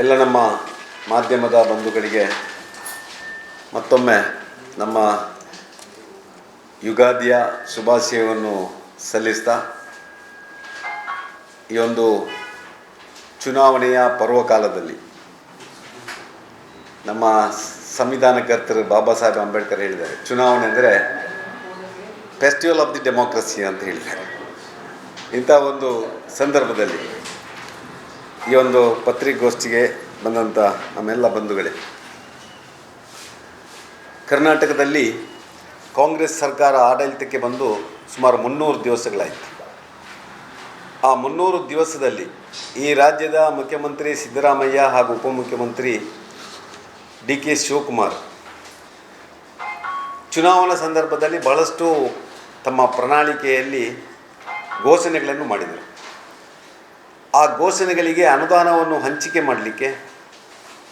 ಎಲ್ಲ ನಮ್ಮ ಮಾಧ್ಯಮದ ಬಂಧುಗಳಿಗೆ ಮತ್ತೊಮ್ಮೆ ನಮ್ಮ ಯುಗಾದಿಯ ಶುಭಾಶಯವನ್ನು ಸಲ್ಲಿಸ್ತಾ ಈ ಒಂದು ಚುನಾವಣೆಯ ಪರ್ವಕಾಲದಲ್ಲಿ ನಮ್ಮ ಸಂವಿಧಾನಕರ್ತರು ಬಾಬಾ ಸಾಹೇಬ್ ಅಂಬೇಡ್ಕರ್ ಹೇಳಿದ್ದಾರೆ. ಚುನಾವಣೆ ಅಂದರೆ ಫೆಸ್ಟಿವಲ್ ಆಫ್ ದಿ ಡೆಮೋಕ್ರಸಿ ಅಂತ ಹೇಳಿದ್ದಾರೆ. ಇಂಥ ಒಂದು ಸಂದರ್ಭದಲ್ಲಿ ಈ ಒಂದು ಪತ್ರಿಕಾಗೋಷ್ಠಿಗೆ ಬಂದಂಥ ನಮ್ಮೆಲ್ಲ ಬಂಧುಗಳೇ. ಕರ್ನಾಟಕದಲ್ಲಿ ಕಾಂಗ್ರೆಸ್ ಸರ್ಕಾರ ಆಡಳಿತಕ್ಕೆ ಬಂದು ಸುಮಾರು ಮುನ್ನೂರು ದಿವಸಗಳಾಯಿತು. ಆ ಮುನ್ನೂರು ದಿವಸದಲ್ಲಿ ಈ ರಾಜ್ಯದ ಮುಖ್ಯಮಂತ್ರಿ ಸಿದ್ದರಾಮಯ್ಯ ಹಾಗೂ ಉಪಮುಖ್ಯಮಂತ್ರಿ ಡಿ ಕೆ ಶಿವಕುಮಾರ್ ಚುನಾವಣಾ ಸಂದರ್ಭದಲ್ಲಿ ಬಹಳಷ್ಟು ತಮ್ಮ ಪ್ರಣಾಳಿಕೆಯಲ್ಲಿ ಘೋಷಣೆಗಳನ್ನು ಮಾಡಿದರು. ಆ ಘೋಷಣೆಗಳಿಗೆ ಅನುದಾನವನ್ನು ಹಂಚಿಕೆ ಮಾಡಲಿಕ್ಕೆ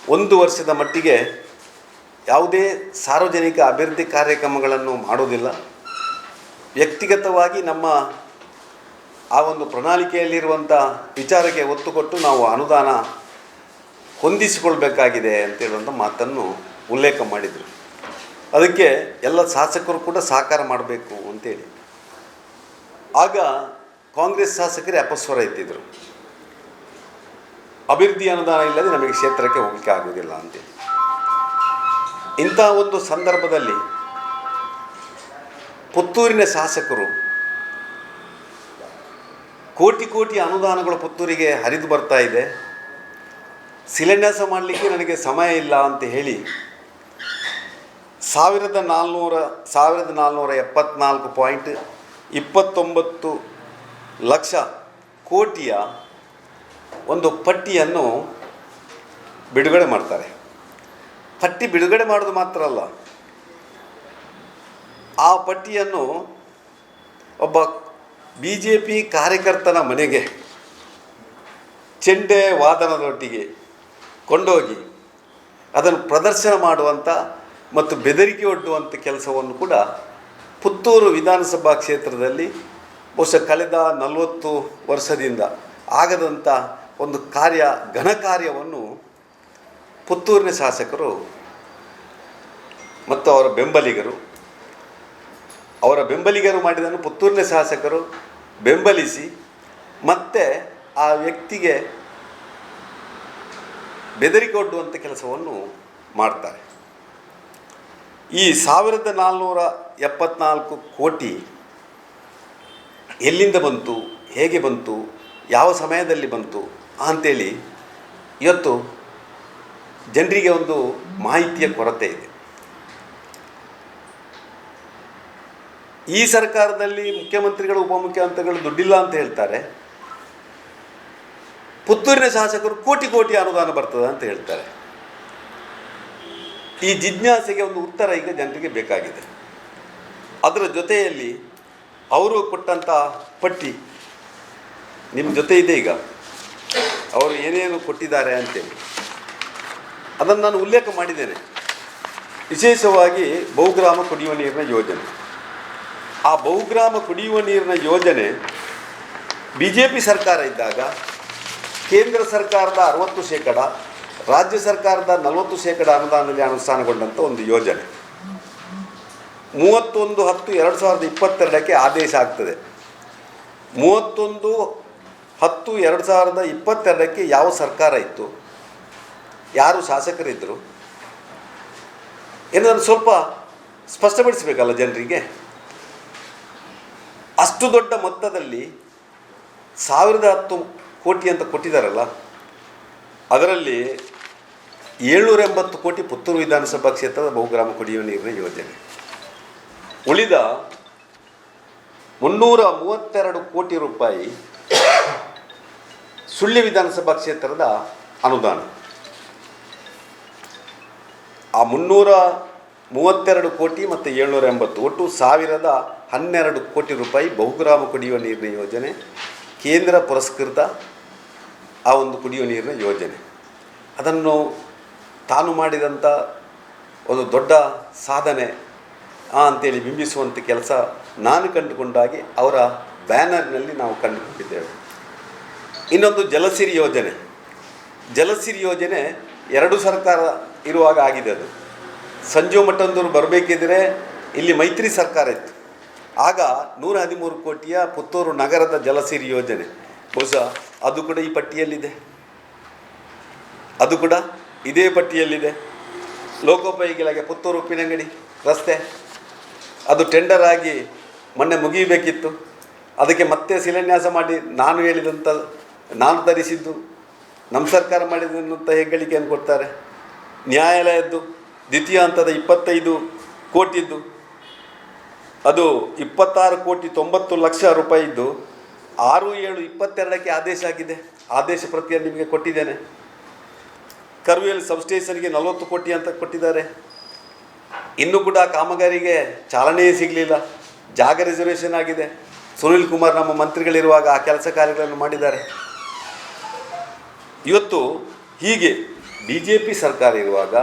ಒಂದು ವರ್ಷದ ಮಟ್ಟಿಗೆ ಯಾವುದೇ ಸಾರ್ವಜನಿಕ ಅಭಿವೃದ್ಧಿ ಕಾರ್ಯಕ್ರಮಗಳನ್ನು ಮಾಡೋದಿಲ್ಲ ವ್ಯಕ್ತಿಗತವಾಗಿ ನಮ್ಮ ಆ ಒಂದು ಪ್ರಣಾಳಿಕೆಯಲ್ಲಿರುವಂಥ ವಿಚಾರಕ್ಕೆ ಒತ್ತು ಕೊಟ್ಟು ನಾವು ಅನುದಾನ ಹೊಂದಿಸಿಕೊಳ್ಬೇಕಾಗಿದೆ ಅಂತೇಳುವಂಥ ಮಾತನ್ನು ಉಲ್ಲೇಖ ಮಾಡಿದರು. ಅದಕ್ಕೆ ಎಲ್ಲ ಶಾಸಕರು ಕೂಡ ಸಹಕಾರ ಮಾಡಬೇಕು ಅಂತೇಳಿ. ಆಗ ಕಾಂಗ್ರೆಸ್ ಶಾಸಕರೇ ಅಪಸ್ವರ ಎತ್ತಿದ್ರು. ಅಭಿವೃದ್ಧಿ ಅನುದಾನ ಇಲ್ಲದೆ ನಮಗೆ ಕ್ಷೇತ್ರಕ್ಕೆ ಹೋಗಲಿಕ್ಕೆ ಆಗೋದಿಲ್ಲ ಅಂತ. ಇಂಥ ಒಂದು ಸಂದರ್ಭದಲ್ಲಿ ಪುತ್ತೂರಿನ ಶಾಸಕರು ಕೋಟಿ ಕೋಟಿ ಅನುದಾನಗಳು ಪುತ್ತೂರಿಗೆ ಹರಿದು ಬರ್ತಾ ಇದೆ. ಶಿಲಾನ್ಯಾಸ ಮಾಡಲಿಕ್ಕೆ ನನಗೆ ಸಮಯ ಇಲ್ಲ ಅಂತ ಹೇಳಿ ಸಾವಿರದ ನಾಲ್ನೂರ ಸಾವಿರದ ನಾಲ್ನೂರ ಎಪ್ಪತ್ನಾಲ್ಕು ಪಾಯಿಂಟ್ ಇಪ್ಪತ್ತೊಂಬತ್ತು ಲಕ್ಷ ಕೋಟಿಯ ಒಂದು ಪಟ್ಟಿಯನ್ನು ಬಿಡುಗಡೆ ಮಾಡ್ತಾರೆ. ಪಟ್ಟಿ ಬಿಡುಗಡೆ ಮಾಡೋದು ಮಾತ್ರ ಅಲ್ಲ. ಆ ಪಟ್ಟಿಯನ್ನು ಒಬ್ಬ ಬಿ ಜೆ ಪಿ ಕಾರ್ಯಕರ್ತನ ಮನೆಗೆ ಚೆಂಡೆ ವಾದನದೊಟ್ಟಿಗೆ ಕೊಂಡೋಗಿ ಅದನ್ನು ಪ್ರದರ್ಶನ ಮಾಡುವಂಥ ಮತ್ತು ಬೆದರಿಕೆ ಒಡ್ಡುವಂಥ ಕೆಲಸವನ್ನು ಕೂಡ ಪುತ್ತೂರು ವಿಧಾನಸಭಾ ಕ್ಷೇತ್ರದಲ್ಲಿ ಬಹುಶಃ ಕಳೆದ ನಲವತ್ತು ವರ್ಷದಿಂದ ಆಗದಂಥ ಒಂದು ಕಾರ್ಯ, ಘನ ಕಾರ್ಯವನ್ನು ಪುತ್ತೂರಿನ ಶಾಸಕರು ಮತ್ತು ಅವರ ಬೆಂಬಲಿಗರು ಅವರ ಬೆಂಬಲಿಗರು ಮಾಡಿದನ್ನು ಪುತ್ತೂರಿನ ಶಾಸಕರು ಬೆಂಬಲಿಸಿ ಮತ್ತೆ ಆ ವ್ಯಕ್ತಿಗೆ ಬೆದರಿಕೊಡ್ಡುವಂಥ ಕೆಲಸವನ್ನು ಮಾಡ್ತಾರೆ. ಈ ಸಾವಿರದ ನಾಲ್ನೂರ ಎಪ್ಪತ್ನಾಲ್ಕು ಕೋಟಿ ಎಲ್ಲಿಂದ ಬಂತು, ಹೇಗೆ ಬಂತು ಯಾವ ಸಮಯದಲ್ಲಿ ಬಂತು ಅಂಥೇಳಿ ಇವತ್ತು ಜನರಿಗೆ ಒಂದು ಮಾಹಿತಿಯ ಕೊರತೆ ಇದೆ. ಈ ಸರ್ಕಾರದಲ್ಲಿ ಮುಖ್ಯಮಂತ್ರಿಗಳು, ಉಪಮುಖ್ಯಮಂತ್ರಿಗಳು ದುಡ್ಡಿಲ್ಲ ಅಂತ ಹೇಳ್ತಾರೆ. ಪುತ್ತೂರಿನ ಶಾಸಕರು ಕೋಟಿ ಕೋಟಿ ಅನುದಾನ ಬರ್ತದೆ ಅಂತ ಹೇಳ್ತಾರೆ. ಈ ಜಿಜ್ಞಾಸೆಗೆ ಒಂದು ಉತ್ತರ ಈಗ ಜನರಿಗೆ ಬೇಕಾಗಿದೆ. ಅದರ ಜೊತೆಯಲ್ಲಿ ಅವರು ಕೊಟ್ಟಂಥ ಪಟ್ಟಿ ನಿಮ್ಮ ಜೊತೆ ಇದೆ ಈಗ. ಅವರು ಏನೇನು ಕೊಟ್ಟಿದ್ದಾರೆ ಅಂತೇಳಿ. ಅದನ್ನು ನಾನು ಉಲ್ಲೇಖ ಮಾಡಿದ್ದೇನೆ. ವಿಶೇಷವಾಗಿ ಬಹುಗ್ರಾಮ ಕುಡಿಯುವ ನೀರಿನ ಯೋಜನೆ. ಆ ಬಹುಗ್ರಾಮ ಕುಡಿಯುವ ನೀರಿನ ಯೋಜನೆ ಬಿ ಜೆ ಪಿ ಸರ್ಕಾರ ಇದ್ದಾಗ, ಕೇಂದ್ರ ಸರ್ಕಾರದ ಅರವತ್ತು ಶೇಕಡ, ರಾಜ್ಯ ಸರ್ಕಾರದ ನಲವತ್ತು ಶೇಕಡ ಅನುದಾನದಲ್ಲಿ ಅನುಷ್ಠಾನಗೊಂಡಂಥ ಒಂದು ಯೋಜನೆ. ಮೂವತ್ತೊಂದು ಹತ್ತು ಎರಡು ಸಾವಿರದ ಇಪ್ಪತ್ತೆರಡಕ್ಕೆ ಆದೇಶ ಆಗ್ತದೆ. ಮೂವತ್ತೊಂದು ಹತ್ತು ಎರಡು ಸಾವಿರದ ಇಪ್ಪತ್ತೆರಡಕ್ಕೆ ಯಾವ ಸರ್ಕಾರ ಇತ್ತು? ಯಾರು ಶಾಸಕರಿದ್ದರು ಏನನ್ನು ಸ್ವಲ್ಪ ಸ್ಪಷ್ಟಪಡಿಸಬೇಕಲ್ಲ ಜನರಿಗೆ? ಅಷ್ಟು ದೊಡ್ಡ ಮೊತ್ತದಲ್ಲಿ ಸಾವಿರದ ಹತ್ತು ಕೋಟಿ ಅಂತ ಕೊಟ್ಟಿದ್ದಾರಲ್ಲ, ಅದರಲ್ಲಿ ಏಳ್ನೂರ ಎಂಬತ್ತು ಕೋಟಿ ಪುತ್ತೂರು ವಿಧಾನಸಭಾ ಕ್ಷೇತ್ರದ ಬಹುಗ್ರಾಮ ಕುಡಿಯುವ ನೀರಿನ ಯೋಜನೆ. ಉಳಿದ ಮುನ್ನೂರ ಮೂವತ್ತೆರಡು ಕೋಟಿ ರೂಪಾಯಿ ಸುಳ್ಳಿ ವಿಧಾನಸಭಾ ಕ್ಷೇತ್ರದ ಅನುದಾನ. ಆ ಮುನ್ನೂರ ಮೂವತ್ತೆರಡು ಕೋಟಿ ಮತ್ತು ಏಳ್ನೂರ ಎಂಬತ್ತು, ಒಟ್ಟು ಸಾವಿರದ ಹನ್ನೆರಡು ಕೋಟಿ ರೂಪಾಯಿ ಬಹುಗ್ರಾಮ ಕುಡಿಯುವ ನೀರಿನ ಯೋಜನೆ, ಕೇಂದ್ರ ಪುರಸ್ಕೃತ ಆ ಒಂದು ಕುಡಿಯುವ ನೀರಿನ ಯೋಜನೆ. ಅದನ್ನು ತಾನು ಮಾಡಿದಂಥ ಒಂದು ದೊಡ್ಡ ಸಾಧನೆ ಅಂತೇಳಿ ಬಿಂಬಿಸುವಂಥ ಕೆಲಸ ನಾನು ಕಂಡುಕೊಂಡಾಗಿ ಅವರ ಬ್ಯಾನರ್ನಲ್ಲಿ ನಾವು ಕಂಡುಕೊಂಡಿದ್ದೇವೆ. ಇನ್ನೊಂದು ಜಲಸಿರಿ ಯೋಜನೆ. ಜಲಸಿರಿ ಯೋಜನೆ ಎರಡು ಸರ್ಕಾರ ಇರುವಾಗ ಆಗಿದೆ ಅದು. ಸಂಜು ಮಠಂದೂರು ಬರಬೇಕಿದ್ರೆ ಇಲ್ಲಿ ಮೈತ್ರಿ ಸರ್ಕಾರ ಇತ್ತು. ಆಗ ನೂರ ಹದಿಮೂರು ಕೋಟಿಯ ಪುತ್ತೂರು ನಗರದ ಜಲಸಿರಿ ಯೋಜನೆ. ಬಹುಶಃ ಅದು ಕೂಡ ಈ ಪಟ್ಟಿಯಲ್ಲಿದೆ. ಅದು ಕೂಡ ಇದೇ ಪಟ್ಟಿಯಲ್ಲಿದೆ. ಲೋಕೋಪಯೋಗಿ ಇಲಾಖೆ ಪುತ್ತೂರು ಉಪ್ಪಿನಂಗಡಿ ರಸ್ತೆ. ಅದು ಟೆಂಡರ್ ಆಗಿ ಮೊನ್ನೆ ಮುಗಿಯಬೇಕಿತ್ತು. ಅದಕ್ಕೆ ಮತ್ತೆ ಶಿಲಾನ್ಯಾಸ ಮಾಡಿ ನಾನು ಹೇಳಿದಂಥ ನಾನು ಧರಿಸಿದ್ದು, ನಮ್ಮ ಸರ್ಕಾರ ಮಾಡಿದಂಥ ಹೆಗ್ಗಳಿಕೆಯನ್ನು ಕೊಡ್ತಾರೆ. ನ್ಯಾಯಾಲಯದ್ದು ದ್ವಿತೀಯ ಹಂತದ ಇಪ್ಪತ್ತೈದು ಕೋಟಿದ್ದು, ಅದು ಇಪ್ಪತ್ತಾರು ಕೋಟಿ ತೊಂಬತ್ತು ಲಕ್ಷ ರೂಪಾಯಿದ್ದು ಆರು ಏಳು ಇಪ್ಪತ್ತೆರಡಕ್ಕೆ ಆದೇಶ ಆಗಿದೆ. ಆದೇಶ ಪ್ರತಿಯನ್ನು ನಿಮಗೆ ಕೊಟ್ಟಿದ್ದೇನೆ. ಕರ್ವೇಲ್ ಸಬ್ಸ್ಟೇಷನ್ಗೆ ನಲವತ್ತು ಕೋಟಿ ಅಂತ ಕೊಟ್ಟಿದ್ದಾರೆ. ಇನ್ನೂ ಕೂಡ ಕಾಮಗಾರಿಗೆ ಚಾಲನೆಯೇ ಸಿಗಲಿಲ್ಲ. ಜಾಗ ರಿಸರ್ವೇಷನ್ ಆಗಿದೆ. ಸುನೀಲ್ ಕುಮಾರ್ ನಮ್ಮ ಮಂತ್ರಿಗಳಿರುವಾಗ ಆ ಕೆಲಸ ಕಾರ್ಯಗಳನ್ನು ಮಾಡಿದ್ದಾರೆ. ಇವತ್ತು ಹೀಗೆ ಬಿ ಜೆ ಪಿ ಸರ್ಕಾರ ಇರುವಾಗ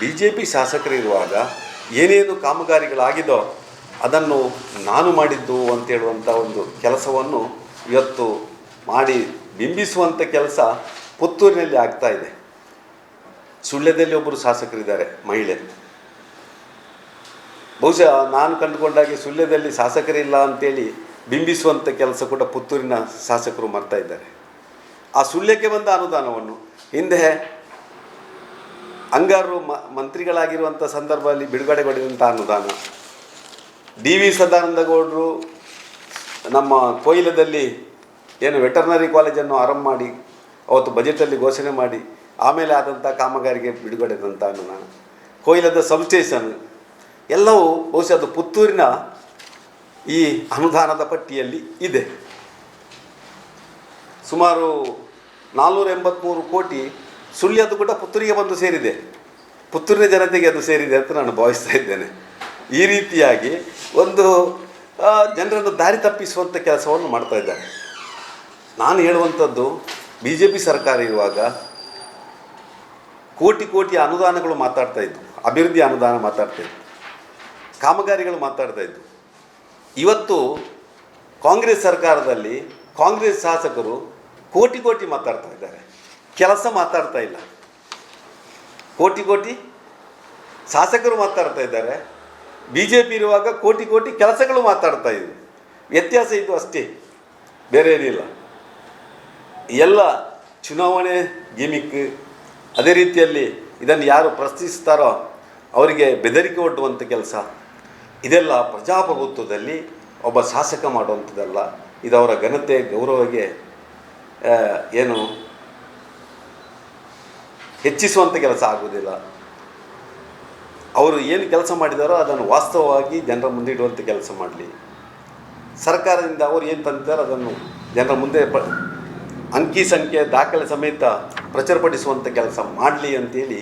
ಬಿ ಜೆ ಪಿ ಶಾಸಕರಿರುವಾಗ ಏನೇನು ಕಾಮಗಾರಿಗಳಾಗಿದೋ ಅದನ್ನು ನಾನು ಮಾಡಿದ್ದು ಅಂತ ಹೇಳುವಂಥ ಒಂದು ಕೆಲಸವನ್ನು ಇವತ್ತು ಮಾಡಿ ಬಿಂಬಿಸುವಂಥ ಕೆಲಸ ಪುತ್ತೂರಿನಲ್ಲಿ ಆಗ್ತಾ ಇದೆ. ಸುಳ್ಯದಲ್ಲಿ ಒಬ್ಬರು ಶಾಸಕರಿದ್ದಾರೆ, ಮಹಿಳೆ. ಬಹುಶಃ ನಾನು ಕಂಡುಕೊಂಡಾಗೆ ಸುಳ್ಯದಲ್ಲಿ ಶಾಸಕರಿಲ್ಲ ಅಂತೇಳಿ ಬಿಂಬಿಸುವಂಥ ಕೆಲಸ ಕೂಡ ಪುತ್ತೂರಿನ ಶಾಸಕರು ಮಾಡ್ತಾ ಇದ್ದಾರೆ. ಆ ಸುಳ್ಯಕ್ಕೆ ಬಂದ ಅನುದಾನವನ್ನು. ಹಿಂದೆ ಅಂಗಾರರು ಮ, ಮಂತ್ರಿಗಳಾಗಿರುವಂಥ ಸಂದರ್ಭದಲ್ಲಿ ಬಿಡುಗಡೆಗೊಂಡಿರುವಂಥ ಅನುದಾನ. ಡಿ ವಿ ಸದಾನಂದ ಗೌಡರು ನಮ್ಮ ಕೊಯ್ಲದಲ್ಲಿ ಏನು ವೆಟರ್ನರಿ ಕಾಲೇಜನ್ನು ಆರಂಭ ಮಾಡಿ, ಅವತ್ತು ಬಜೆಟಲ್ಲಿ ಘೋಷಣೆ ಮಾಡಿ, ಆಮೇಲೆ ಆದಂಥ ಕಾಮಗಾರಿಗೆ ಬಿಡುಗಡೆದಂಥ ಅನುದಾನ. ಕೊಯ್ಲದ ಸಬ್ಸ್ಟೇಷನ್ ಎಲ್ಲವೂ ಬಹುಶಃ ಅದು ಪುತ್ತೂರಿನ ಈ ಅನುದಾನದ ಪಟ್ಟಿಯಲ್ಲಿ ಇದೆ. ಸುಮಾರು ನಾನ್ನೂರ ಎಂಬತ್ತ್ಮೂರು ಕೋಟಿ ಅದು ಕೂಡ ಪುತ್ತೂರಿಗೆ ಬಂದು ಸೇರಿದೆ. ಪುತ್ತೂರಿನ ಜನತೆಗೆ ಅದು ಸೇರಿದೆ ಅಂತ ನಾನು ಭಾವಿಸ್ತಾ ಇದ್ದೇನೆ. ಈ ರೀತಿಯಾಗಿ ಒಂದು ಜನರನ್ನು ದಾರಿ ತಪ್ಪಿಸುವಂಥ ಕೆಲಸವನ್ನು ಮಾಡ್ತಾ ಇದ್ದಾರೆ. ನಾನು ಹೇಳುವಂಥದ್ದು ಬಿ ಜೆ ಪಿ ಸರ್ಕಾರ ಇರುವಾಗ ಕೋಟಿ ಕೋಟಿ ಅನುದಾನಗಳು ಮಾತಾಡ್ತಾ ಇದ್ವು. ಅಭಿವೃದ್ಧಿ ಅನುದಾನ ಮಾತಾಡ್ತಾ ಇದ್ವು. ಕಾಮಗಾರಿಗಳು ಮಾತಾಡ್ತಾ ಇದ್ವು. ಇವತ್ತು ಕಾಂಗ್ರೆಸ್ ಸರ್ಕಾರದಲ್ಲಿ ಕಾಂಗ್ರೆಸ್ ಶಾಸಕರು ಕೋಟಿ ಕೋಟಿ ಮಾತಾಡ್ತಾ ಇದ್ದಾರೆ. ಕೆಲಸ ಮಾತಾಡ್ತಾ ಇಲ್ಲ. ಕೋಟಿ ಕೋಟಿ ಶಾಸಕರು ಮಾತಾಡ್ತಾ ಇದ್ದಾರೆ. ಬಿ ಜೆ ಪಿ ಇರುವಾಗ ಕೋಟಿ ಕೋಟಿ ಕೆಲಸಗಳು ಮಾತಾಡ್ತಾ ಇದ್ವು. ವ್ಯತ್ಯಾಸ ಇದು ಅಷ್ಟೇ. ಬೇರೆ ಏನಿಲ್ಲ. ಎಲ್ಲ ಚುನಾವಣೆ ಗಿಮಿಕ್ ಅದೇ ರೀತಿಯಲ್ಲಿ ಇದನ್ನು ಯಾರು ಪ್ರಶ್ನಿಸ್ತಾರೋ ಅವರಿಗೆ ಬೆದರಿಕೆ ಒಡ್ಡುವಂಥ ಕೆಲಸ. ಇದೆಲ್ಲ ಪ್ರಜಾಪ್ರಭುತ್ವದಲ್ಲಿ ಒಬ್ಬ ಶಾಸಕ ಮಾಡುವಂಥದ್ದಲ್ಲ. ಇದು ಅವರ ಘನತೆ ಗೌರವಕ್ಕೆ ಏನು? ಹೆಚ್ಚಿಸುವಂಥ ಕೆಲಸ ಆಗುವುದಿಲ್ಲ. ಅವರು ಏನು ಕೆಲಸ ಮಾಡಿದಾರೋ ಅದನ್ನು ವಾಸ್ತವವಾಗಿ ಜನರ ಮುಂದೆ ಇಡುವಂಥ ಕೆಲಸ ಮಾಡಲಿ. ಸರ್ಕಾರದಿಂದ ಅವರು ಏನು ತಂದಿದ್ದಾರೋ ಅದನ್ನು ಜನರ ಮುಂದೆ ಪ ಅಂಕಿ ಸಂಖ್ಯೆ, ದಾಖಲೆ ಸಮೇತ ಪ್ರಚುರಪಡಿಸುವಂಥ ಕೆಲಸ ಮಾಡಲಿ ಅಂತೇಳಿ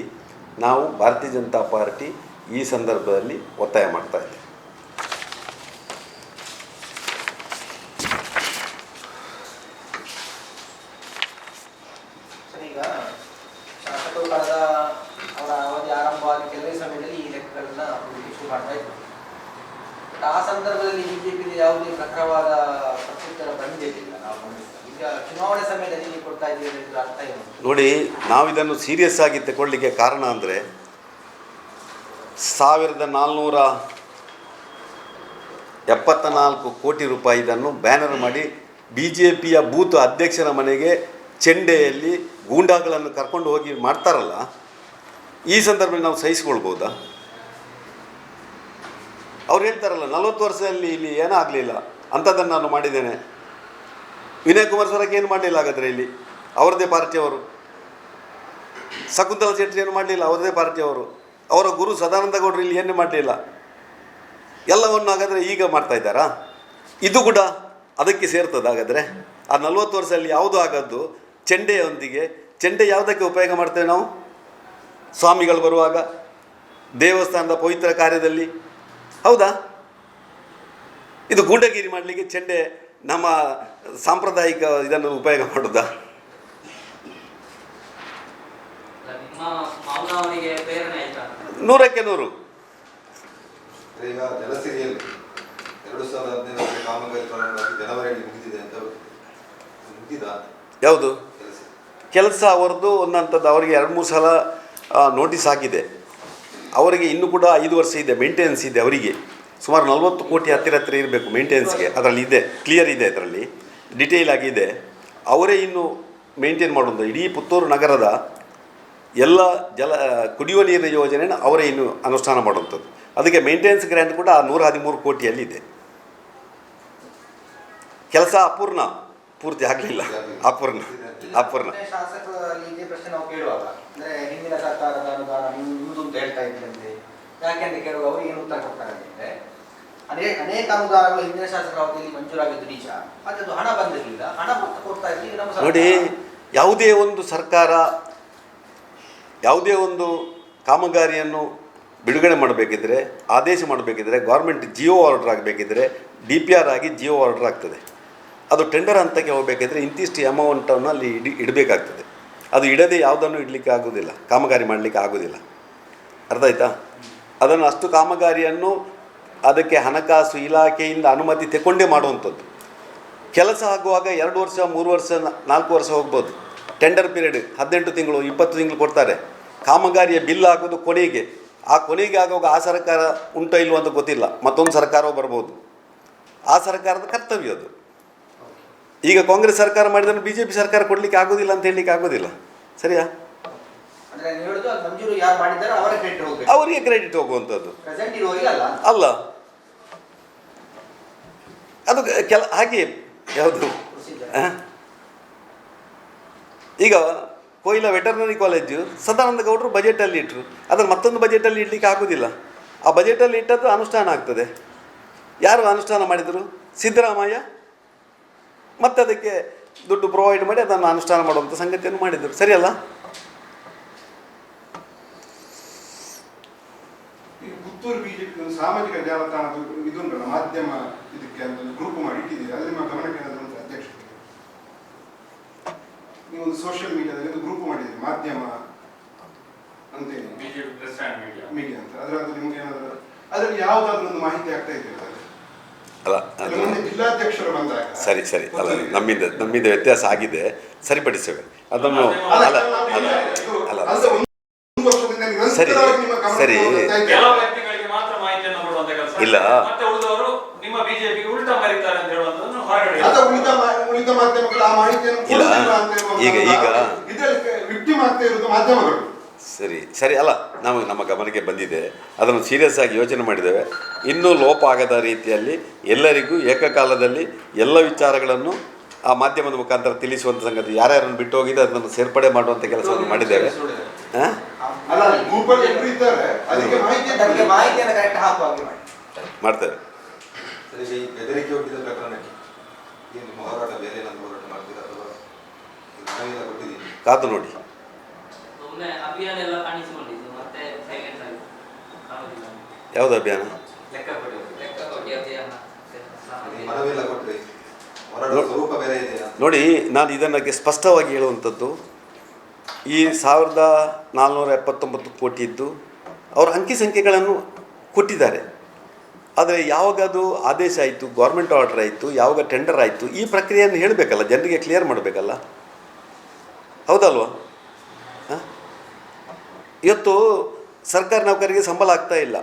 ನಾವು ಭಾರತೀಯ ಜನತಾ ಪಾರ್ಟಿ ಈ ಸಂದರ್ಭದಲ್ಲಿ ಒತ್ತಾಯ ಮಾಡ್ತಾ ಇದ್ದೇವೆ ಸರ್, ಈಗ ಶಾಸಕರು ಕಳೆದ ಅವರ ಅವಧಿ ಆರಂಭವಾದ ಕೆಲವೇ ಸಮಯದಲ್ಲಿ ಈ ಲೆಕ್ಕಗಳನ್ನ ಹುಡುಕಿ ಶುರು ಮಾಡ್ತಾ ಇದ್ರು ಬಟ್ ಆ ಸಂದರ್ಭದಲ್ಲಿ ಬಿಜೆಪಿ ಯಾವುದೇ ಪ್ರಖರವಾದ ಪ್ರತ್ಯುತ್ತರ ಬಂದಿರಲಿಲ್ಲ ನಾವು ಗಮನಿಸಿದಾಗ. ಈಗ ನೋಡಿ ನಾವು ಇದನ್ನು ಸೀರಿಯಸ್ ಆಗಿ ತಗೊಳ್ಳಿಕ್ಕೆ ಕಾರಣ ಅಂದರೆ ಸಾವಿರದ ನಾಲ್ನೂರ ಎಪ್ಪತ್ತ ನಾಲ್ಕು ಕೋಟಿ ರೂಪಾಯಿ ಇದನ್ನು ಬ್ಯಾನರ್ ಮಾಡಿ ಬಿ ಜೆ ಪಿಯ ಬೂತ್ ಅಧ್ಯಕ್ಷರ ಮನೆಗೆ ಚೆಂಡೆಯಲ್ಲಿ ಗೂಂಡಾಗಳನ್ನು ಕರ್ಕೊಂಡು ಹೋಗಿ ಮಾಡ್ತಾರಲ್ಲ, ಈ ಸಂದರ್ಭದಲ್ಲಿ ನಾವು ಸಹಿಸ್ಕೊಳ್ಬೋದಾ? ಅವ್ರು ಹೇಳ್ತಾರಲ್ಲ, ನಲವತ್ತು ವರ್ಷದಲ್ಲಿ ಇಲ್ಲಿ ಏನೂ ಆಗಲಿಲ್ಲ ಅಂಥದ್ದನ್ನು ನಾನು ಮಾಡಿದ್ದೇನೆ. ವಿನಯ್ ಕುಮಾರ್ ಸ್ವರಕ್ಕೆ ಏನು ಮಾಡಲಿಲ್ಲ ಹಾಗಾದರೆ ಇಲ್ಲಿ? ಅವರದೇ ಪಾರ್ಟಿಯವರು ಶಕುಂತಲಾ ಶೆಟ್ಟಿ ಏನು ಮಾಡಲಿಲ್ಲ? ಅವರದೇ ಪಾರ್ಟಿಯವರು ಅವರ ಗುರು ಸದಾನಂದ ಗೌಡರು ಇಲ್ಲಿ ಏನು ಮಾಡಲಿಲ್ಲ? ಎಲ್ಲವನ್ನು ಹಾಗಾದರೆ ಈಗ ಮಾಡ್ತಾ ಇದ್ದಾರಾ? ಇದು ಕೂಡ ಅದಕ್ಕೆ ಸೇರ್ತದೆ ಹಾಗಾದರೆ? ಆ ನಲ್ವತ್ತು ವರ್ಷದಲ್ಲಿ ಯಾವುದು ಆಗದ್ದು? ಚೆಂಡೆಯೊಂದಿಗೆ, ಚೆಂಡೆ ಯಾವುದಕ್ಕೆ ಉಪಯೋಗ ಮಾಡ್ತೇವೆ ನಾವು? ಸ್ವಾಮಿಗಳು ಬರುವಾಗ, ದೇವಸ್ಥಾನದ ಪವಿತ್ರ ಕಾರ್ಯದಲ್ಲಿ. ಹೌದಾ? ಇದು ಗೂಂಡಗಿರಿ ಮಾಡಲಿಕ್ಕೆ ಚೆಂಡೆ ನಮ್ಮ ಸಾಂಪ್ರದಾಯಿಕ ಇದನ್ನು ಉಪಯೋಗ ಮಾಡುದ? ನೂರಕ್ಕೆ ನೂರು. ಈಗ ಜಲಸಿರಿಯಲ್ಲಿ ಎರಡು ಸಾವಿರದ ಹದಿನೈದರಲ್ಲಿ ಕಾಮಗಾರಿ ಪ್ರಾರಂಭವಾಗಿ ಜನವರಿಯಲ್ಲಿ ಮುಗಿದಿದೆ ಅಂತ ಮುಗಿದ? ಯಾವುದು? ಕೆಲಸ. ಕೆಲಸ ಅವರದ್ದು ಒಂದಂಥದ್ದು ಅವರಿಗೆ ಎರಡು ಮೂರು ಸಲ ನೋಟಿಸ್ ಹಾಕಿದೆ. ಅವರಿಗೆ ಇನ್ನೂ ಕೂಡ ಐದು ವರ್ಷ ಇದೆ ಮೇಂಟೆನೆನ್ಸ್ ಇದೆ ಅವರಿಗೆ. ಸುಮಾರು ನಲ್ವತ್ತು ಕೋಟಿ ಹತ್ತಿರ ಹತ್ತಿರ ಇರಬೇಕು ಮೇಂಟೆನೆನ್ಸ್ಗೆ. ಅದರಲ್ಲಿ ಇದೆ ಕ್ಲಿಯರ್ ಇದೆ ಅದರಲ್ಲಿ. ಡಿಟೇಲ್ ಆಗಿದೆ ಅವರೇ ಇನ್ನು ಮೇಂಟೈನ್ ಮಾಡೋದು ಇಡೀ ಪುತ್ತೂರು ನಗರದ ಎಲ್ಲ ಜಲ ಕುಡಿಯುವ ನೀರಿನ ಯೋಜನೆಯನ್ನು ಅವರೇ ಇನ್ನು ಅನುಷ್ಠಾನ ಮಾಡುವಂಥದ್ದು. ಅದಕ್ಕೆ ಮೇಂಟೆನೆನ್ಸ್ ಗ್ರ್ಯಾಂಟ್ ಕೂಡ ನೂರ ಹದಿಮೂರು ಕೋಟಿಯಲ್ಲಿದೆ. ಕೆಲಸ ಅಪೂರ್ಣ. ಪೂರ್ತಿ ಆಗಲಿಲ್ಲ. ಅಪೂರ್ಣ. ಅಪೂರ್ಣ. ಹೇಳ್ತಾ ಇದ್ದಂತೆ ಯಾಕೆಂತ ಕೇಳುವಾಗ ಅವರು ಏನು ಉತ್ತರ ಕೊಡ್ತಾರೆ ಅನೇಕ ಅನೇಕ ಅನುದಾನಗಳು ಹಿಂದಿನ ಶಾಸಕರ ಅವಧಿಯಲ್ಲಿ ಮಂಜೂರಾಗಿದ್ದು ನಿಜ. ಆದರೆ ಅದು ಹಣ ಬಂದಿರಲಿಲ್ಲ. ಹಣ ಮತ್ತೆ ಕೊಡ್ತಾ ಇದ್ವಿ ನಮ್ಮ ನೋಡಿ, ಯಾವುದೇ ಒಂದು ಸರ್ಕಾರ ಯಾವುದೇ ಒಂದು ಕಾಮಗಾರಿಯನ್ನು ಬಿಡುಗಡೆ ಮಾಡಬೇಕಿದ್ರೆ, ಆದೇಶ ಮಾಡಬೇಕಿದ್ರೆ ಗೌರ್ಮೆಂಟ್ ಜಿಯೋ ಆರ್ಡರ್ ಆಗಬೇಕಿದ್ರೆ, ಡಿ ಪಿ ಆರ್ ಆಗಿ ಜಿಯೋ ಆರ್ಡರ್ ಆಗ್ತದೆ. ಅದು ಟೆಂಡರ್ ಹಂತಕ್ಕೆ ಹೋಗಬೇಕಿದ್ರೆ ಇಂತಿಷ್ಟು ಅಮೌಂಟನ್ನು ಅಲ್ಲಿ ಇಡಿ, ಇಡಬೇಕಾಗ್ತದೆ. ಅದು ಇಡದೆ ಯಾವುದನ್ನು ಇಡಲಿಕ್ಕೆ ಆಗೋದಿಲ್ಲ, ಕಾಮಗಾರಿ ಮಾಡಲಿಕ್ಕೆ ಆಗೋದಿಲ್ಲ. ಅರ್ಥ ಆಯ್ತಾ? ಅದನ್ನು ಅಷ್ಟು ಕಾಮಗಾರಿಯನ್ನು ಅದಕ್ಕೆ ಹಣಕಾಸು ಇಲಾಖೆಯಿಂದ ಅನುಮತಿ ತಗೊಂಡೇ ಮಾಡುವಂಥದ್ದು. ಕೆಲಸ ಆಗುವಾಗ ಎರಡು ವರ್ಷ ಮೂರು ವರ್ಷ ನಾಲ್ಕು ವರ್ಷ ಹೋಗ್ಬೋದು. ಟೆಂಡರ್ ಪೀರಿಯಡ್ ಹದಿನೆಂಟು ತಿಂಗಳು ಇಪ್ಪತ್ತು ತಿಂಗಳು ಕೊಡ್ತಾರೆ. ಕಾಮಗಾರಿಯ ಬಿಲ್ ಆಗೋದು ಕೊನೆಗೆ. ಆ ಕೊನೆಗೆ ಆಗುವಾಗ ಆ ಸರ್ಕಾರ ಉಂಟೋ ಇಲ್ವೋ ಅಂತ ಗೊತ್ತಿಲ್ಲ. ಮತ್ತೊಂದು ಸರ್ಕಾರವೂ ಬರ್ಬೋದು. ಆ ಸರ್ಕಾರದ ಕರ್ತವ್ಯ ಅದು. ಈಗ ಕಾಂಗ್ರೆಸ್ ಸರ್ಕಾರ ಮಾಡಿದ್ರೆ ಬಿ ಜೆ ಪಿ ಸರ್ಕಾರ ಕೊಡಲಿಕ್ಕೆ ಆಗೋದಿಲ್ಲ ಅಂತ ಹೇಳಲಿಕ್ಕೆ ಆಗೋದಿಲ್ಲ. ಸರಿಯಾ? ಅವರಿಗೆ ಕ್ರೆಡಿಟ್ ಹೋಗುವಂಥದ್ದು. ಅಲ್ಲ. ಅದು ಕೆಲ ಹಾಗೆ ಯಾವುದು? ಈಗ ಕೊಯ್ಲ ವೆಟರ್ನರಿ ಕಾಲೇಜು ಸದಾನಂದ ಗೌಡರು ಬಜೆಟಲ್ಲಿ ಇಟ್ಟರು ಅದನ್ನು ಮತ್ತೊಂದು ಬಜೆಟಲ್ಲಿ ಇಡಲಿಕ್ಕೆ ಆಗೋದಿಲ್ಲ. ಆ ಬಜೆಟಲ್ಲಿ ಇಟ್ಟದ್ದು ಅನುಷ್ಠಾನ ಆಗ್ತದೆ. ಯಾರು ಅನುಷ್ಠಾನ ಮಾಡಿದರು? ಸಿದ್ದರಾಮಯ್ಯ. ಮತ್ತೆ ಅದಕ್ಕೆ ದುಡ್ಡು ಪ್ರೊವೈಡ್ ಮಾಡಿ ಅದನ್ನು ಅನುಷ್ಠಾನ ಮಾಡುವಂಥ ಸಂಗತಿಯನ್ನು ಮಾಡಿದರು. ಸರಿಯಲ್ಲ? ಪುತ್ತೂರು ಬಿಜೆಪಿ ಒಂದು ಸಾಮಾಜಿಕ ಜಾಲತಾಣದ ಇದುಂಟಲ್ಲ ಮಾಧ್ಯಮ ಇದಕ್ಕೆ ಅಂತ ಒಂದು ಗ್ರೂಪ್ ಮಾಡಿ ಇಟ್ಟಿದ್ದೀರಿ. ಅದು ನಿಮ್ಮ ಗಮನಕ್ಕೆ ಏನಾದರೂ ಅಧ್ಯಕ್ಷ ನೀವು ಒಂದು ಸೋಷಿಯಲ್ ಮೀಡಿಯಾದಲ್ಲಿ ಒಂದು ಗ್ರೂಪ್ ಮಾಡಿದ್ದೀರಿ ಮಾಧ್ಯಮ ಅಂತೇಳಿ. BJP press and media media ಅಂತ. ಅದರಲ್ಲಿ ನಿಮ್ಗೆ ಏನಾದರೂ ಅದರಲ್ಲಿ ಯಾವುದಾದ್ರೂ ಒಂದು ಮಾಹಿತಿ ಆಗ್ತಾ ಇದೆ ಅಲ್ಲ ಜಿಲ್ಲಾಧ್ಯಕ್ಷರು ಬಂದಾಗ. ಸರಿ ಸರಿ. ಅಲ್ಲ. ನಮ್ಮಿಂದ ನಮ್ಮಿಂದ ವ್ಯತ್ಯಾಸ ಆಗಿದೆ. ಸರಿಪಡಿಸ್ತೇವೆ ಅದನ್ನು ಅಲ್ಲ, ಅಲ್ಲ ಅಲ್ಲ ಇದು ಒಂದು ವರ್ಷದಿಂದ ಸರಿ, ನಿರಂತರವಾಗಿ ನಿಮ್ಮ ಗಮನಕ್ಕೆ ಸರಿ. ಬರ್ತಾ ಇದೆ. ಕೆಲವು ವ್ಯಕ್ತಿಗಳಿಗೆ ಮಾತ್ರ ಮಾಹಿತಿಯನ್ನು ಕೊಡುವಂತ ಕೆಲಸ ಇಲ್ಲ. ಮತ್ತೆ ಉಳಿದವರು ನಿಮ್ಮ ಬಿಜೆಪಿಗೆ ಉಲ್ಟಾ ಮರಿತಾರೆ ಅಂತ ಹೇಳುವಂತದನ್ನು ಹೊರಗಡೆ ಅದ ಉಳಿದ ಮಾ- ಉಳಿದ ಮಾಧ್ಯಮಗಳು ಆ ಮಾಹಿತಿಯನ್ನು ಇಲ್ಲ. ಕೊಡುವುದಿಲ್ಲ ಅಂತ ಹೇಳುವಂಥದ್ದು. ಈಗ- ಈಗ- ಇದರಲ್ಲಿ ವಿಕ್ಟಿಮ್ ಆಗ್ತಾ ಇರೋದು ಮಾಧ್ಯಮಗಳು. ಸರಿ ಸರಿ ಅಲ್ಲ ನಾವು ನಮ್ಮ ಗಮನಕ್ಕೆ ಬಂದಿದೆ. ಅದನ್ನು ಸೀರಿಯಸ್ ಆಗಿ ಯೋಚನೆ ಮಾಡಿದ್ದೇವೆ. ಇನ್ನೂ ಲೋಪ ಆಗದ ರೀತಿಯಲ್ಲಿ ಎಲ್ಲರಿಗೂ ಏಕಕಾಲದಲ್ಲಿ ಎಲ್ಲ ವಿಚಾರಗಳನ್ನು ಆ ಮಾಧ್ಯಮದ ಮುಖಾಂತರ ತಿಳಿಸುವಂಥ ಸಂಗತಿ ಯಾರ್ಯಾರನ್ನು ಬಿಟ್ಟು ಹೋಗಿದೆ ಅದನ್ನು ಸೇರ್ಪಡೆ ಮಾಡುವಂಥ ಕೆಲಸವನ್ನು ಮಾಡಿದ್ದೇವೆ. ಹಾಂ ಅಲ್ಲ ಗ್ರೂಪಲ್ಲಿ ಎಲ್ಲರೂ ಇದ್ದಾರೆ. ಅದಕ್ಕೆ ಮಾಹಿತಿ ಅದಕ್ಕೆ ಮಾಹಿತಿಯನ್ನು ಕರೆಕ್ಟ್ ಹಾಕುವ ಹಾಗೆ ಮಾಡಿ. ಕಾತು ಮಾಡ್ತೀರಾ. ಕಾದು ನೋಡಿ. ಯಾವ್ದು ಅಭಿಯಾನ? ನೋಡಿ ನಾನು ಇದನ್ನಕ್ಕೆ ಸ್ಪಷ್ಟವಾಗಿ ಹೇಳುವಂಥದ್ದು ಈ ಸಾವಿರದ ನಾಲ್ನೂರ ಎಪ್ಪತ್ತೊಂಬತ್ತು ಕೋಟಿ ಇದ್ದು ಅವರ ಅಂಕಿ ಸಂಖ್ಯೆಗಳನ್ನು ಕೊಟ್ಟಿದ್ದಾರೆ. ಆದರೆ ಯಾವಾಗ ಅದು ಆದೇಶ ಆಯಿತು ಗೌರ್ಮೆಂಟ್ ಆರ್ಡರ್ ಆಯಿತು, ಯಾವಾಗ ಟೆಂಡರ್ ಆಯಿತು, ಈ ಪ್ರಕ್ರಿಯೆಯನ್ನು ಹೇಳಬೇಕಲ್ಲ, ಜನರಿಗೆ ಕ್ಲಿಯರ್ ಮಾಡಬೇಕಲ್ಲ? ಹೌದಲ್ವಾ? ಇವತ್ತು ಸರ್ಕಾರಿ ನೌಕರಿಗೆ ಸಂಬಳ ಆಗ್ತಾ ಇಲ್ಲ.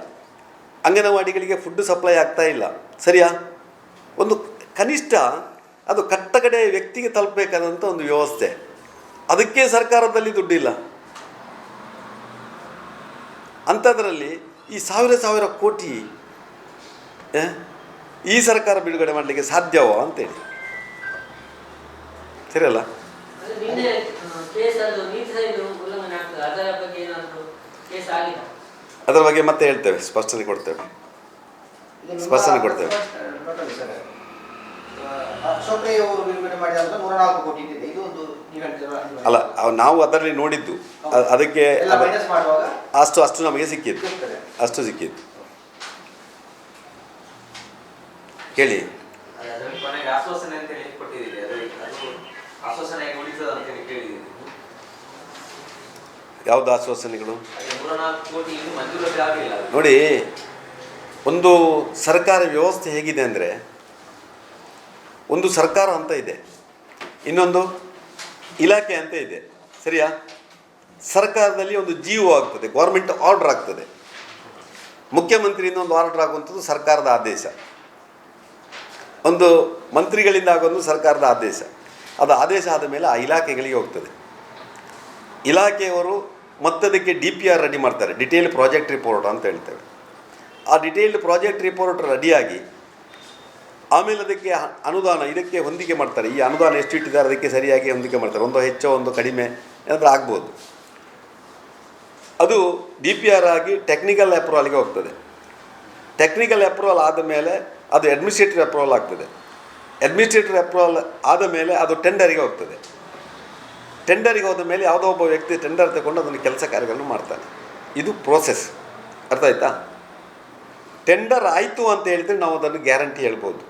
ಅಂಗನವಾಡಿಗಳಿಗೆ ಫುಡ್ ಸಪ್ಲೈ ಆಗ್ತಾ ಇಲ್ಲ. ಸರಿಯಾ? ಒಂದು ಕನಿಷ್ಠ ಅದು ಕಟ್ಟಕಡೆ ವ್ಯಕ್ತಿಗೆ ತಲುಪಬೇಕಾದಂಥ ಒಂದು ವ್ಯವಸ್ಥೆ. ಅದಕ್ಕೆ ಸರ್ಕಾರದಲ್ಲಿ ದುಡ್ಡಿಲ್ಲ. ಅಂಥದ್ರಲ್ಲಿ ಈ ಸಾವಿರ ಸಾವಿರ ಕೋಟಿ ಈ ಸರ್ಕಾರ ಬಿಡುಗಡೆ ಮಾಡಲಿಕ್ಕೆ ಸಾಧ್ಯವೋ ಅಂತೇಳಿ. ಸರಿಯಲ್ಲ? ಅದರ ಬಗ್ಗೆ ಏನಾದರೂ ಕೇಸ್ ಆಗಿದೆ? ಅದರ ಬಗ್ಗೆ ಮತ್ತೆ ಹೇಳ್ತೇವೆ ಸ್ಪಷ್ಟನೆ ಕೊಡ್ತೇವೆ. ಸ್ಪಷ್ಟನೆ ಕೊಡ್ತೇವೆ. ಅಲ್ಲ ನಾವು ಅದರಲ್ಲಿ ನೋಡಿದ್ದು. ಅದಕ್ಕೆ ಮೈನಸ್ ಮಾಡುವಾಗ ಅಷ್ಟು ಅಷ್ಟು ನಮಗೆ ಸಿಕ್ಕಿತ್ತು ಅಷ್ಟು ಸಿಕ್ಕಿದ್ದು ಕೇಳಿ ಅದರ ಕೊನೆಗೆ ಆಶ್ವಾಸನೆ ಅಂತ ಹೇಳಿ ಕೊಟ್ಟಿದ್ದೀರಿ ಅದು ಅದು ಆಶ್ವಾಸನೆಯಾಗಿ ಉಳಿತದ ಅಂತ ಹೇಳಿ ಕೇಳಿದ್ದೀರಿ ಯಾವ್ದು ಆಶ್ವಾಸನೆಗಳು? ನೋಡಿ ಒಂದು ಸರ್ಕಾರ ವ್ಯವಸ್ಥೆ ಹೇಗಿದೆ ಅಂದರೆ ಒಂದು ಸರ್ಕಾರ ಅಂತ ಇದೆ. ಇನ್ನೊಂದು ಇಲಾಖೆ ಅಂತ ಇದೆ. ಸರಿಯಾ? ಸರ್ಕಾರದಲ್ಲಿ ಒಂದು ಜೀವ ಆಗ್ತದೆ ಗೌರ್ಮೆಂಟ್ ಆರ್ಡರ್ ಆಗ್ತದೆ. ಮುಖ್ಯಮಂತ್ರಿಯಿಂದ ಒಂದು ಆರ್ಡರ್ ಆಗುವಂಥದ್ದು ಸರ್ಕಾರದ ಆದೇಶ. ಒಂದು ಮಂತ್ರಿಗಳಿಂದ ಆಗೋದು ಸರ್ಕಾರದ ಆದೇಶ. ಅದು ಆದೇಶ ಆದ ಮೇಲೆ ಆ ಇಲಾಖೆಗಳಿಗೆ ಹೋಗ್ತದೆ. ಇಲಾಖೆಯವರು ಮತ್ತದಕ್ಕೆ ಡಿ ಪಿ ಆರ್ ರೆಡಿ ಮಾಡ್ತಾರೆ. ಡಿಟೇಲ್ ಪ್ರಾಜೆಕ್ಟ್ ರಿಪೋರ್ಟ್ ಅಂತ ಹೇಳ್ತೇವೆ. ಆ ಡಿಟೇಲ್ಡ್ ಪ್ರಾಜೆಕ್ಟ್ ರಿಪೋರ್ಟ್ ರೆಡಿಯಾಗಿ ಆಮೇಲೆ ಅದಕ್ಕೆ ಅನುದಾನ, ಇದಕ್ಕೆ ಹೊಂದಿಕೆ ಮಾಡ್ತಾರೆ. ಈ ಅನುದಾನ ಎಷ್ಟು ಇಟ್ಟಿದ್ದಾರೆ, ಅದಕ್ಕೆ ಸರಿಯಾಗಿ ಹೊಂದಿಕೆ ಮಾಡ್ತಾರೆ. ಒಂದು ಹೆಚ್ಚು, ಒಂದು ಕಡಿಮೆ ಏನಾದರೂ ಆಗ್ಬೋದು. ಅದು ಡಿ ಪಿ ಆರ್ ಆಗಿ ಟೆಕ್ನಿಕಲ್ ಅಪ್ರೂವಲ್ಗೆ ಹೋಗ್ತದೆ. ಟೆಕ್ನಿಕಲ್ ಅಪ್ರೂವಲ್ ಆದ ಮೇಲೆ ಅದು ಅಡ್ಮಿನಿಸ್ಟ್ರೇಟಿವ್ ಅಪ್ರೂವಲ್ ಆಗ್ತದೆ. ಅಡ್ಮಿನಿಸ್ಟ್ರೇಟಿವ್ ಅಪ್ರೂವಲ್ ಆದ ಮೇಲೆ ಅದು ಟೆಂಡರಿಗೆ ಹೋಗ್ತದೆ. ಟೆಂಡರಿಗೆ ಹೋದ ಮೇಲೆ ಯಾವುದೋ ಒಬ್ಬ ವ್ಯಕ್ತಿ ಟೆಂಡರ್ ತಗೊಂಡು ಅದನ್ನು ಕೆಲಸ ಕಾರ್ಯಗಳನ್ನು ಮಾಡ್ತಾನೆ. ಇದು ಪ್ರೋಸೆಸ್ ಅರ್ಥ ಆಯ್ತಾ? ಟೆಂಡರ್ ಆಯಿತು ಅಂತ ಹೇಳಿದರೆ ನಾವು ಅದನ್ನು ಗ್ಯಾರಂಟಿ ಹೇಳ್ಬೋದು.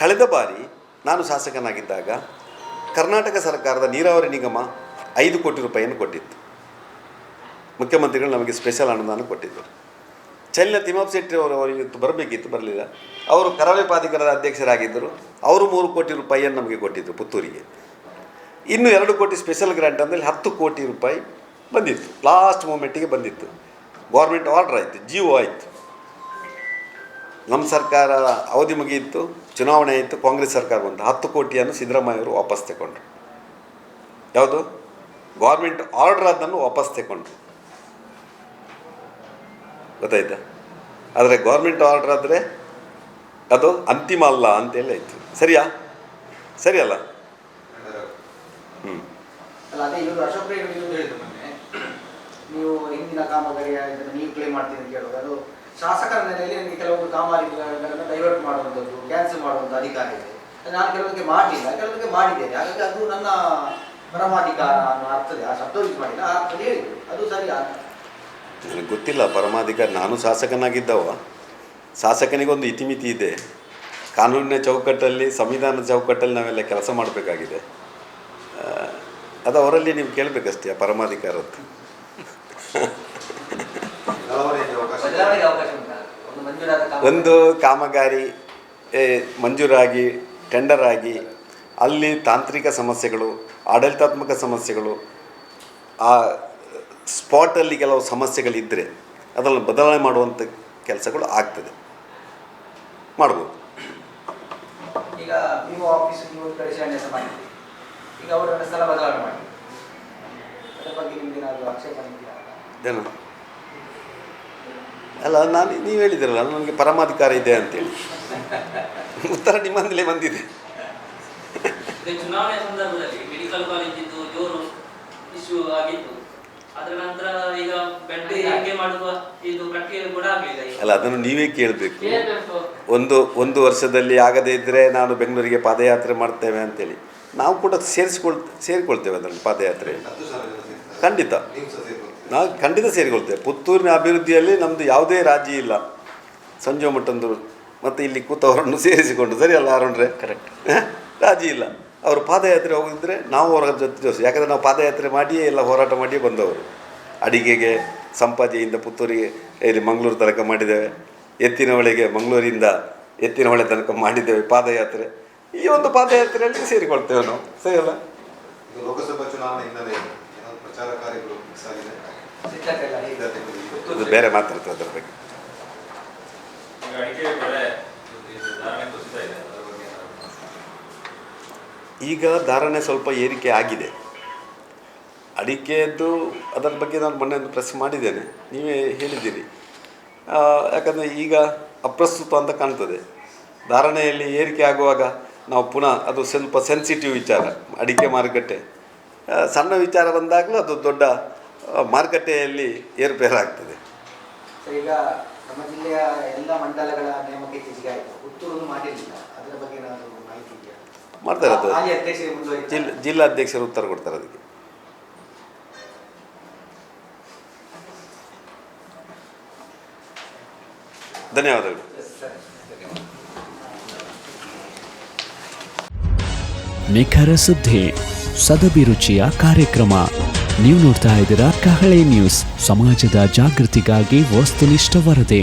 ಕಳೆದ ಬಾರಿ ನಾನು ಶಾಸಕನಾಗಿದ್ದಾಗ ಕರ್ನಾಟಕ ಸರ್ಕಾರದ ನೀರಾವರಿ ನಿಗಮ ಐದು ಕೋಟಿ ರೂಪಾಯಿಯನ್ನು ಕೊಟ್ಟಿತ್ತು. ಮುಖ್ಯಮಂತ್ರಿಗಳು ನಮಗೆ ಸ್ಪೆಷಲ್ ಅನುದಾನ ಕೊಟ್ಟಿದ್ದರು. ಚಲಿನ ತಿಮ್ಮಪ್ಪ ಶೆಟ್ಟಿ ಅವರು ಅವರಿಗೆ ಬರಬೇಕಿತ್ತು, ಬರಲಿಲ್ಲ. ಅವರು ಕರಾವಳಿ ಪ್ರಾಧಿಕಾರದ ಅಧ್ಯಕ್ಷರಾಗಿದ್ದರು. ಅವರು ಮೂರು ಕೋಟಿ ರೂಪಾಯಿಯನ್ನು ನಮಗೆ ಕೊಟ್ಟಿದ್ದರು ಪುತ್ತೂರಿಗೆ. ಇನ್ನು ಎರಡು ಕೋಟಿ ಸ್ಪೆಷಲ್ ಗ್ರ್ಯಾಂಟ್ ಅಂದರೆ ಹತ್ತು ಕೋಟಿ ರೂಪಾಯಿ ಬಂದಿತ್ತು. ಲಾಸ್ಟ್ ಮೂಮೆಂಟಿಗೆ ಬಂದಿತ್ತು. ಗೌರ್ಮೆಂಟ್ ಆರ್ಡರ್ ಆಯಿತು ಜಿ ಒ ಆಯಿತು. ನಮ್ಮ ಸರ್ಕಾರ ಅವಧಿ ಮುಗಿಯಿತು, ಚುನಾವಣೆ ಆಯಿತು, ಕಾಂಗ್ರೆಸ್ ಸರ್ಕಾರ ಬಂತು. ಹತ್ತು ಕೋಟಿಯನ್ನು ಸಿದ್ದರಾಮಯ್ಯವರು ವಾಪಸ್ ತಗೊಂಡ್ರು. ಯಾವುದು? ಗೌರ್ಮೆಂಟ್ ಆರ್ಡರ್ ಅದನ್ನು ವಾಪಸ್ ತಗೊಂಡ್ರು. ಗೊತ್ತಾಯ್ತಾ? ಆದರೆ ಗೌರ್ಮೆಂಟ್ ಆರ್ಡರ್ ಆದರೆ ಅದು ಅಂತಿಮ ಅಲ್ಲ ಅಂತೇಳಿ ಆಯಿತು. ಸರಿಯಾ? ಸರಿ ಅಲ್ಲ? ಹ್ಞೂ ನೀವು ಹಿಂದಿನ ಕಾಮಗಾರಿಯ ಇದನ್ನು ನೀವು ಕ್ಲೇಮ್ ಮಾಡ್ತೀನಿ ಅಂತ ಹೇಳೋದು. ಅದು ಶಾಸಕರ ನೆಲೆಯಲ್ಲಿ ನನಗೆ ಕೆಲವೊಂದು ಕಾಮಗಾರಿಗಳನ್ನು ಡೈವರ್ಟ್ ಮಾಡುವಂಥದ್ದು ಕ್ಯಾನ್ಸಲ್ ಮಾಡುವಂಥ ಅಧಿಕಾರ ಇದೆ. ನಾನು ಕೆಲವೊಂದಕ್ಕೆ ಮಾಡಲಿಲ್ಲ ಕೆಲವೊಂದಕ್ಕೆ ಮಾಡಿದ್ದೇನೆ. ಹಾಗಾಗಿ ಅದು ನನ್ನ ಪರಮಾಧಿಕಾರ ಅನ್ನೋ ಅರ್ಥದೆ ಆ ಶಬ್ದ ಯೂಸ್ ಆ ಅರ್ಥದಲ್ಲಿ ಹೇಳಿದ್ರು. ಅದು ಸರಿ ಆ- ನನಗೆ ಗೊತ್ತಿಲ್ಲ, ಪರಮಾಧಿಕಾರಿ. ನಾನು ಶಾಸಕನಾಗಿದ್ದವ. ಶಾಸಕನಿಗೊಂದು ಇತಿಮಿತಿ ಇದೆ. ಕಾನೂನಿನ ಚೌಕಟ್ಟಲ್ಲಿ, ಸಂವಿಧಾನದ ಚೌಕಟ್ಟಲ್ಲಿ ನಾವೆಲ್ಲ ಕೆಲಸ ಮಾಡಬೇಕಾಗಿದೆ. ಅದು ಅವರಲ್ಲಿ ನೀವು ಕೇಳಬೇಕಷ್ಟೇ, ಆ ಪರಮಾಧಿಕಾರದ್ದು. ಒಂದು ಕಾಮಗಾರಿ ಮಂಜೂರಾಗಿ ಟೆಂಡರ್ ಆಗಿ ಅಲ್ಲಿ ತಾಂತ್ರಿಕ ಸಮಸ್ಯೆಗಳು, ಆಡಳಿತಾತ್ಮಕ ಸಮಸ್ಯೆಗಳು, ಆ ಸ್ಪಾಟಲ್ಲಿ ಕೆಲವು ಸಮಸ್ಯೆಗಳಿದ್ದರೆ ಅದನ್ನು ಬದಲಾವಣೆ ಮಾಡುವಂಥ ಕೆಲಸಗಳು ಆಗ್ತದೆ. ಮಾಡ್ಬೋದು. ಈಗ ನೀವು ಆಫೀಸ್ ನೀವು ಒಂದು ಕಡೆ ಶಿಲಾನ್ಯಾಸ ಮಾಡಿದ್ರಿ. ಈಗ ಅವರು ಸ್ಥಳ ಬದಲಾವಣೆ ಮಾಡಿ ಅದರ ಬಗ್ಗೆ ನಿಮ್ಗೆ ಏನಾದರೂ ಅಲ್ಲ ನಾನು ನೀವು ಹೇಳಿದಿರಲ್ಲ ನನಗೆ ಪರಮಾಧಿಕಾರ ಇದೆ ಅಂತೇಳಿ ಉತ್ತರ ನಿಮ್ಮಂದಲೇ ಬಂದಿದೆ. ಈಗ ಚುನಾವಣೆ ಸಂದರ್ಭದಲ್ಲಿ ಮೆಡಿಕಲ್ ಕಾಲೇಜಿದ್ದು ಜೋರು ಇಶ್ಯೂ ಆಗಿತ್ತು. ಅದರ ನಂತರ ಈಗ ಬೆಡ್ ಹೇಗೆ ಮಾಡುವ ಇದು ಪ್ರಕ್ರಿಯೆ ಕೂಡ ಆಗಲಿಲ್ಲ ಈಗ. ಅಲ್ಲ ಅದನ್ನು ನೀವೇ ಕೇಳಬೇಕು. ಒಂದು ಒಂದು ವರ್ಷದಲ್ಲಿ ಆಗದೇ ಇದ್ದರೆ ನಾನು ಬೆಂಗಳೂರಿಗೆ ಪಾದಯಾತ್ರೆ ಮಾಡ್ತೇವೆ ಅಂತೇಳಿ. ನಾವು ಕೂಡ ಸೇರಿಸ್ಕೊಳ್ ಸೇರಿಕೊಳ್ತೇವೆ ಅದರಲ್ಲಿ ಪಾದಯಾತ್ರೆ. ಖಂಡಿತ. ನೀವು ಸಹ ಸೇರ್ಕೊಳ್ತೀರಾ? ನಾವು ಖಂಡಿತ ಸೇರಿಕೊಳ್ತೇವೆ. ಪುತ್ತೂರಿನ ಅಭಿವೃದ್ಧಿಯಲ್ಲಿ ನಮ್ಮದು ಯಾವುದೇ ರಾಜಿ ಇಲ್ಲ. ಸಂಜೋ ಮಟ್ಟಂದು ಮತ್ತು ಇಲ್ಲಿ ಕೂತವರನ್ನು ಸೇರಿಸಿಕೊಂಡು ಸರಿ ಅಲ್ಲ ಅರುಣ್ರೆ ಕರೆಕ್ಟ್ ರಾಜಿ ಇಲ್ಲ. ಅವರು ಪಾದಯಾತ್ರೆ ಹೋಗಿದ್ರೆ ನಾವು ಅವರ ಜೊತೆ ಜೋಸ್ ಯಾಕಂದರೆ ನಾವು ಪಾದಯಾತ್ರೆ ಮಾಡಿಯೇ ಎಲ್ಲ ಹೋರಾಟ ಮಾಡಿಯೇ ಬಂದವರು. ಅಡಿಗೆಗೆ ಸಂಪಾಜೆಯಿಂದ ಪುತ್ತೂರಿಗೆ ಇಲ್ಲಿ ಮಂಗಳೂರು ತನಕ ಮಾಡಿದ್ದೇವೆ. ಎತ್ತಿನ ಹೊಳೆಗೆ ಮಂಗಳೂರಿಂದ ಎತ್ತಿನ ಹೊಳೆ ತನಕ ಮಾಡಿದ್ದೇವೆ ಪಾದಯಾತ್ರೆ. ಈ ಒಂದು ಪಾದಯಾತ್ರೆಯಲ್ಲಿ ಸೇರಿಕೊಳ್ತೇವೆ ನಾವು. ಸರಿ ಅಲ್ಲ ಈಗ ಲೋಕಸಭಾ ಚುನಾವಣೆ ಹಿನ್ನೆಲೆ ಪ್ರಚಾರ ಕಾರ್ಯಗಳು ಬೇರೆ ಮಾತಾಡ್ತೇವೆ ಅದ್ರ ಬಗ್ಗೆ ಈಗ ಅಡಿಕೆ ಬೆಳೆ ಇದು ಧಾರಣೆ ಕುಸಿತ ಇದೆ ಅದರ ಬಗ್ಗೆ ಏನಾದ್ರು ಈಗ ಧಾರಣೆ ಸ್ವಲ್ಪ ಏರಿಕೆ ಆಗಿದೆ. ಅಡಿಕೆಯದ್ದು ಅದರ ಬಗ್ಗೆ ನಾನು ಮೊನ್ನೆ ಒಂದು ಪ್ರೆಸ್ ಮಾಡಿದ್ದೇನೆ. ನೀವೇ ಹೇಳಿದ್ದೀರಿ. ಯಾಕಂದರೆ ಈಗ ಅಪ್ರಸ್ತುತ ಅಂತ ಕಾಣ್ತದೆ. ಧಾರಣೆಯಲ್ಲಿ ಏರಿಕೆ ಆಗುವಾಗ ನಾವು ಪುನಃ ಅದು ಸ್ವಲ್ಪ ಸೆನ್ಸಿಟಿವ್ ವಿಚಾರ, ಅಡಿಕೆ ಮಾರುಕಟ್ಟೆ. ಸಣ್ಣ ವಿಚಾರ ಬಂದಾಗಲೂ ಅದು ದೊಡ್ಡ ಮಾರುಕಟ್ಟೆಯಲ್ಲಿ ಏರುಪೇರಾಗ್ತದೆ. ಈಗ ನಮ್ಮ ಜಿಲ್ಲೆಯ ಎಲ್ಲ ಮಂಡಲಗಳ ನೇಮಕ ಆಯಿತು. ಮಾಡಿರಲಿಲ್ಲ ಅದರ ಬಗ್ಗೆ ಏನಾದರೂ ಮಾಹಿತಿ ಇದೆಯಾ ಮಾಡ್ತಾರೆ ಅದು. ಜಿಲ್ಲಾ ಜಿಲ್ಲಾಧ್ಯಕ್ಷರು ಉತ್ತರ ಕೊಡ್ತಾರೆ ಅದಕ್ಕೆ. ಧನ್ಯವಾದಗಳು. ನಿಖರ ಸುದ್ದಿ ಸದಭಿರುಚಿಯ ಕಾರ್ಯಕ್ರಮ. ನೀವು ನೋಡ್ತಾ ಇದ್ದೀರಾ ಕಹಳೆ ನ್ಯೂಸ್ ಸಮಾಜದ ಜಾಗೃತಿಗಾಗಿ ವಸ್ತುನಿಷ್ಠ ವರದಿ.